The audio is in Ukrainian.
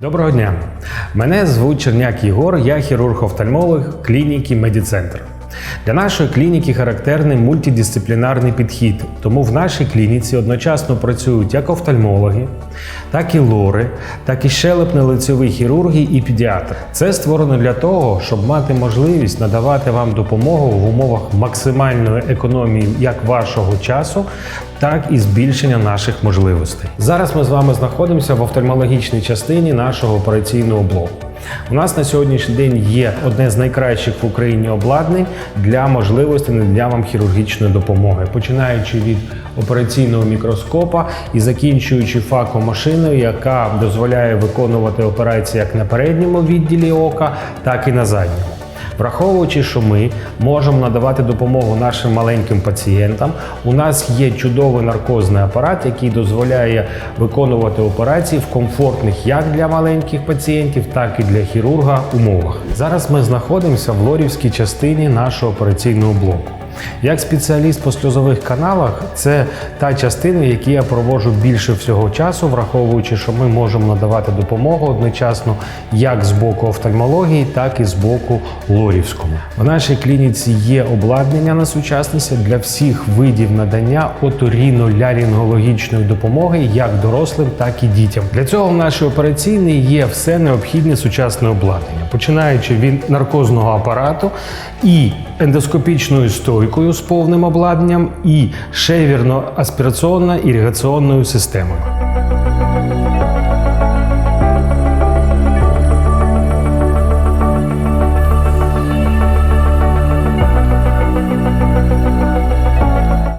Доброго дня! Мене звуть Черняк Єгор, я хірург-офтальмолог клініки Медіцентр. Для нашої клініки характерний мультидисциплінарний підхід, тому в нашій клініці одночасно працюють як офтальмологи, так і лори, так і щелепно-лицеві хірурги і педіатри. Це створено для того, щоб мати можливість надавати вам допомогу в умовах максимальної економії як вашого часу, так і збільшення наших можливостей. Зараз ми з вами знаходимося в офтальмологічній частині нашого операційного блоку. У нас на сьогоднішній день є одне з найкращих в Україні обладнань для можливості надання вам хірургічної допомоги, починаючи від операційного мікроскопа і закінчуючи факомашиною, яка дозволяє виконувати операції як на передньому відділі ока, так і на задньому. Враховуючи, що ми можемо надавати допомогу нашим маленьким пацієнтам, у нас є чудовий наркозний апарат, який дозволяє виконувати операції в комфортних як для маленьких пацієнтів, так і для хірурга умовах. Зараз ми знаходимося в лорівській частині нашого операційного блоку. Як спеціаліст по сльозових каналах, це та частина, в якій я проводжу більше всього часу, враховуючи, що ми можемо надавати допомогу одночасно як з боку офтальмології, так і з боку лорівському. В нашій клініці є обладнання на сучасності для всіх видів надання оторіно-лярінгологічної допомоги як дорослим, так і дітям. Для цього в нашій операційній є все необхідне сучасне обладнання, починаючи від наркозного апарату і ендоскопічною стойкою з повним обладнанням і шевірно-аспіраційно іригаційною системою.